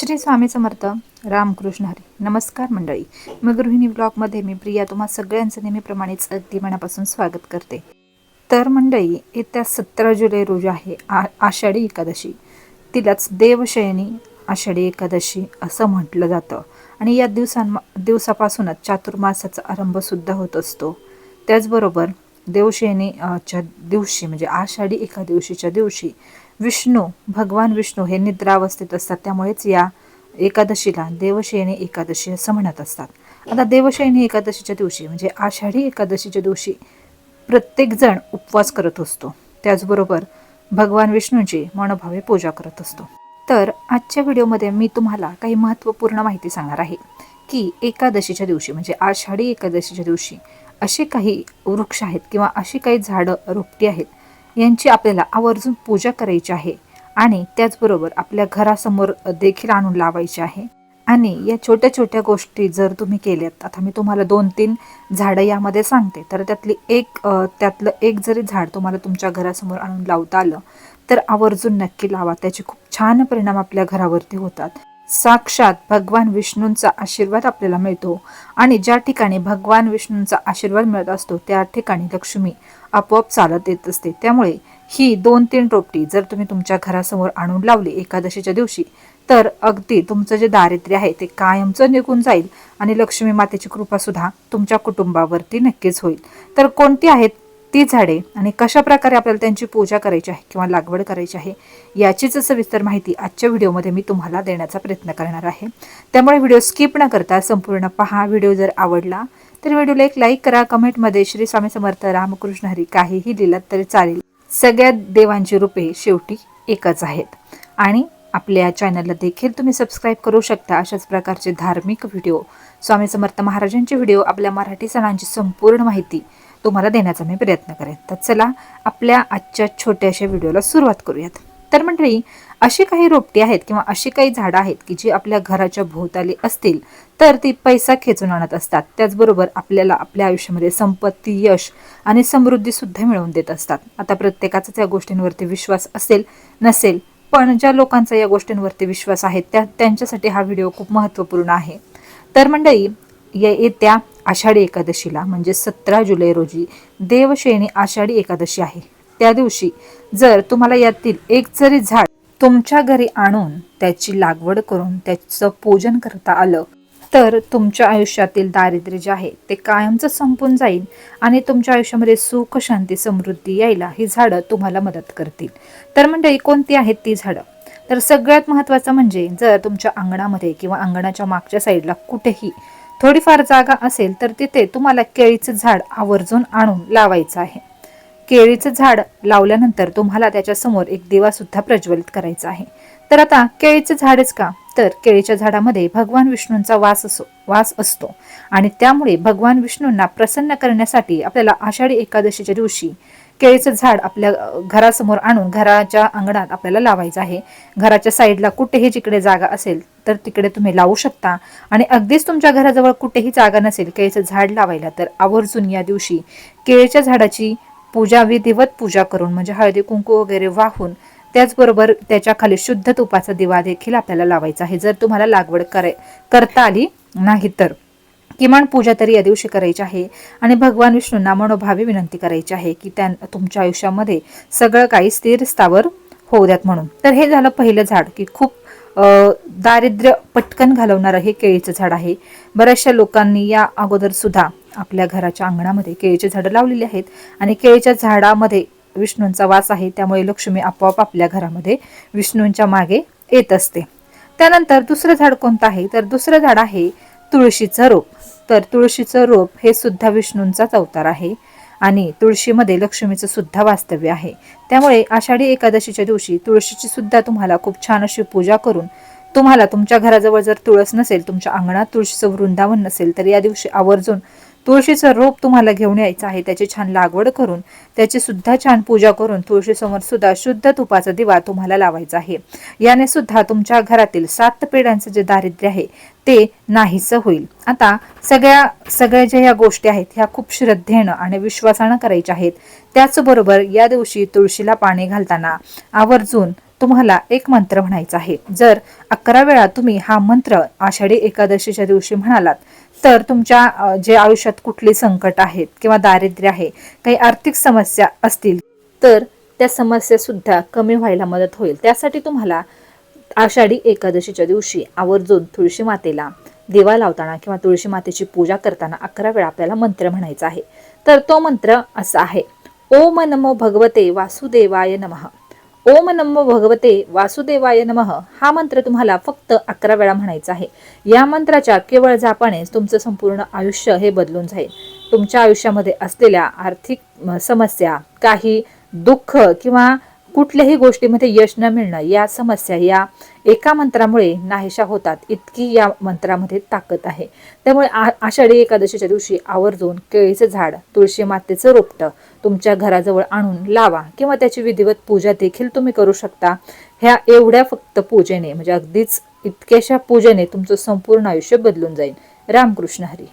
श्री स्वामी समर्थ रामकृष्ण हरी. नमस्कार मंडळी. मग गृहिणी ब्लॉगमध्ये मी प्रिया तुम्हा सगळ्यांचं नेहमीप्रमाणेच अगदी मनापासून स्वागत करते. तर मंडळी येत्या सतरा जुलै रोजी आहे आ आषाढी एकादशी. तिलाच देवशयनी आषाढी एकादशी असं म्हटलं जातं. आणि या दिवसां दिवसापासूनच चातुर्मासाचा आरंभसुद्धा होत असतो. त्याचबरोबर देवशयनी च्या दिवशी म्हणजे आषाढी एकादशीच्या दिवशी विष्णू भगवान विष्णू हे निद्रावस्थेत असतात. त्यामुळेच या एकादशीला देवशयनी एकादशी असं म्हणत असतात. आता देवशयनी एकादशीच्या दिवशी म्हणजे आषाढी एकादशीच्या दिवशी प्रत्येकजण उपवास करत असतो. त्याचबरोबर भगवान विष्णूची मनोभावे पूजा करत असतो. तर आजच्या व्हिडिओमध्ये मी तुम्हाला काही महत्त्वपूर्ण माहिती सांगणार आहे की एकादशीच्या दिवशी म्हणजे आषाढी एकादशीच्या दिवशी असे काही वृक्ष आहेत किंवा अशी काही झाडं रोपटी आहेत यांची आपल्याला आवर्जून पूजा करायची आहे आणि त्याचबरोबर आपल्या घरासमोर देखील आणून लावायची आहे. आणि या छोट्या छोट्या गोष्टी जर तुम्ही केल्यात आता मी तुम्हाला दोन तीन झाडं यामध्ये सांगते तर त्यातली एक त्यातलं एक जरी झाड तुम्हाला तुमच्या घरासमोर आणून लावता आलं तर आवर्जून नक्की लावा. त्याचे खूप छान परिणाम आपल्या घरावरती होतात. साक्षात भगवान विष्णूंचा आशीर्वाद आपल्याला मिळतो. आणि ज्या ठिकाणी भगवान विष्णूंचा आशीर्वाद मिळत असतो त्या ठिकाणी लक्ष्मी आपोआप चालत येत असते. त्यामुळे ही दोन तीन रोपटी जर तुम्ही तुमच्या घरासमोर आणून लावली एकादशीच्या दिवशी तर अगदी तुमचं जे दारिद्र्य आहे ते कायमचं निघून जाईल आणि लक्ष्मी मातेची कृपा सुद्धा तुमच्या कुटुंबावरती नक्कीच होईल. तर कोणती आहेत ती झाडे आणि कशा प्रकारे आपल्याला त्यांची पूजा करायची आहे किंवा लागवड करायची आहे याचीच सविस्तर माहिती आजच्या व्हिडिओमध्ये मी तुम्हाला देण्याचा प्रयत्न करणार आहे. त्यामुळे व्हिडिओ स्किप न करता संपूर्ण पहा. व्हिडिओ जर आवडला तर व्हिडिओला एक लाईक करा. कमेंटमध्ये श्री स्वामी समर्थ रामकृष्ण हरी काहीही लिहिलं तरी चालेल. सगळ्या देवांची रूपे शेवटी एकच आहेत. आणि आपल्या चॅनलला देखील तुम्ही सबस्क्राईब करू शकता अशाच प्रकारचे धार्मिक व्हिडिओ. स्वामी समर्थ महाराजांचे व्हिडिओ आपल्या मराठी सणांची संपूर्ण माहिती तुम्हाला देण्याचा मी प्रयत्न करेन. तर चला आपल्या आजच्या छोट्याशा व्हिडिओला सुरुवात करूयात. तर मंडळी अशी काही रोपटी आहेत किंवा अशी काही झाडं आहेत की जी आपल्या घराच्या भोवताली असतील तर ती पैसा खेचून आणत असतात. त्याचबरोबर आपल्याला आपल्या आयुष्यामध्ये संपत्ती यश आणि समृद्धी सुद्धा मिळवून देत असतात. आता प्रत्येकाचाच या गोष्टींवरती विश्वास असेल नसेल पण ज्या लोकांचा या गोष्टींवरती विश्वास आहे त्या त्यांच्यासाठी हा व्हिडिओ खूप महत्त्वपूर्ण आहे. तर मंडळी येत्या आषाढी एकादशीला म्हणजे सतरा जुलै रोजी देवश्रेणी आषाढी एकादशी आहे. त्या दिवशी जर तुम्हाला यातील एक जरी झाड तुमच्या घरी आणून त्याची लागवड करून त्याचं पूजन करता आलं तर तुमच्या आयुष्यातील दारिद्र्य जे आहे ते कायमचं संपून जाईल आणि तुमच्या आयुष्यामध्ये सुख शांती समृद्धी यायला ही झाडं तुम्हाला मदत करतील. तर मंडळी कोणती आहेत ती झाडं? तर सगळ्यात महत्त्वाचं म्हणजे जर तुमच्या अंगणामध्ये किंवा अंगणाच्या मागच्या साईडला कुठेही थोडीफार जागा असेल तर तिथे तुम्हाला केळीचं झाड आवर्जून आणून लावायचं आहे. केळीचं झाड लावल्यानंतर तुम्हाला त्याच्यासमोर एक दिवा सुद्धा प्रज्वलित करायचा आहे. तर आता केळीचं झाडच का? तर केळीच्या झाडामध्ये भगवान विष्णूंचा वास असो वास असतो. आणि त्यामुळे भगवान विष्णूंना प्रसन्न करण्यासाठी आपल्याला आषाढी एकादशीच्या दिवशी केळीचं झाड आपल्या घरासमोर आणून घराच्या अंगणात आपल्याला लावायचं आहे. घराच्या साईडला कुठेही जिकडे जागा असेल तर तिकडे तुम्ही लावू शकता. आणि अगदीच तुमच्या घराजवळ कुठेही जागा नसेल केळीचं झाड लावायला तर आवर्जून या दिवशी केळीच्या झाडाची पूजा विधिवत पूजा करून म्हणजे हळदी कुंकू वगैरे वाहून त्याचबरोबर त्याच्याखाली शुद्ध तुपाचा दिवा देखील आपल्याला लावायचा आहे. जर तुम्हाला लागवड कराय करता आली नाही तर. किमान पूजा तरी या दिवशी करायची आहे. आणि भगवान विष्णूंना मनोभावी विनंती करायची आहे की त्या तुमच्या आयुष्यामध्ये सगळं काही स्थिर स्थावर होऊ द्यात म्हणून. तर हे झालं पहिलं झाड की खूप दारिद्र्य पटकन घालवणारं हे केळीचं झाड आहे. बऱ्याचशा लोकांनी या अगोदर सुद्धा आपल्या घराच्या अंगणामध्ये केळीची झाडं लावलेली आहेत आणि केळीच्या झाडामध्ये विष्णूंचा वास आहे त्यामुळे लक्ष्मी आपोआप आपल्या घरामध्ये विष्णूंच्या मागे येत असते. त्यानंतर दुसरं झाड कोणतं आहे? तर दुसरं झाड आहे तुळशीचं रोप. तर तुळशीचं रोप हे सुद्धा विष्णूंचाच अवतार आहे आणि तुळशीमध्ये लक्ष्मीचं सुद्धा वास्तव्य आहे. त्यामुळे आषाढी एकादशीच्या दिवशी तुळशीची सुद्धा तुम्हाला खूप छान अशी पूजा करून तुम्हाला तुमच्या घराजवळ जर तुळस नसेल तुमच्या अंगणात तुळशीचं वृंदावन नसेल तर या दिवशी आवर्जून तुळशीचं रोप तुम्हाला घेऊन यायचं आहे. त्याची छान लागवड करून त्याची सुद्धा छान पूजा करून तुळशीसमोर सुद्धा शुद्ध तुपाचा दिवा तुम्हाला लावायचा आहे. याने सुद्धा तुमच्या घरातील सात पिढ्यांचं जे दारिद्र्य आहे ते नाहीच होईल. आता सगळ्या सगळ्या ज्या या गोष्टी आहेत ह्या खूप श्रद्धेनं आणि विश्वासानं करायच्या आहेत. त्याचबरोबर या दिवशी तुळशीला पाणी घालताना आवर्जून तुम्हाला एक मंत्र म्हणायचा आहे. जर अकरा वेळा तुम्ही हा मंत्र आषाढी एकादशीच्या दिवशी म्हणालात तर तुमच्या जे आयुष्यात कुठले संकट आहेत किंवा दारिद्र्य आहे काही आर्थिक समस्या असतील तर त्या समस्या सुद्धा कमी व्हायला मदत होईल. त्यासाठी तुम्हाला आषाढी एकादशीच्या दिवशी आवर्जून तुळशी मातेला दिवा लावताना किंवा तुळशी मातेची पूजा करताना अकरा वेळा आपल्याला मंत्र म्हणायचा आहे. तर तो मंत्र असा आहे. ओम नमो भगवते वासुदेवाय नमः. ओम नमो भगवते वासुदेवाय नमः. हा मंत्र तुम्हाला फक्त अकरा वेळा म्हणायचा आहे. या मंत्राच्या केवळ जापानेच तुमचं संपूर्ण आयुष्य हे बदलून जाईल. तुमच्या आयुष्यामध्ये असलेल्या आर्थिक समस्या काही दुःख किंवा कुठल्याही गोष्टीमध्ये यश न मिळणं या समस्या या एका मंत्रामुळे नाहीशा होतात. इतकी या मंत्रामध्ये ताकद आहे. त्यामुळे आ- आषाढी एकादशीच्या दिवशी आवर्जून केळीचं झाड तुळशी मातेचं रोपटं तुमच्या घराजवळ आणून लावा किंवा त्याची विधिवत पूजा देखील तुम्ही करू शकता. ह्या एवढ्या फक्त पूजेने म्हणजे अगदीच इतक्याशा पूजेने तुमचं संपूर्ण आयुष्य बदलून जाईल. रामकृष्ण हरी.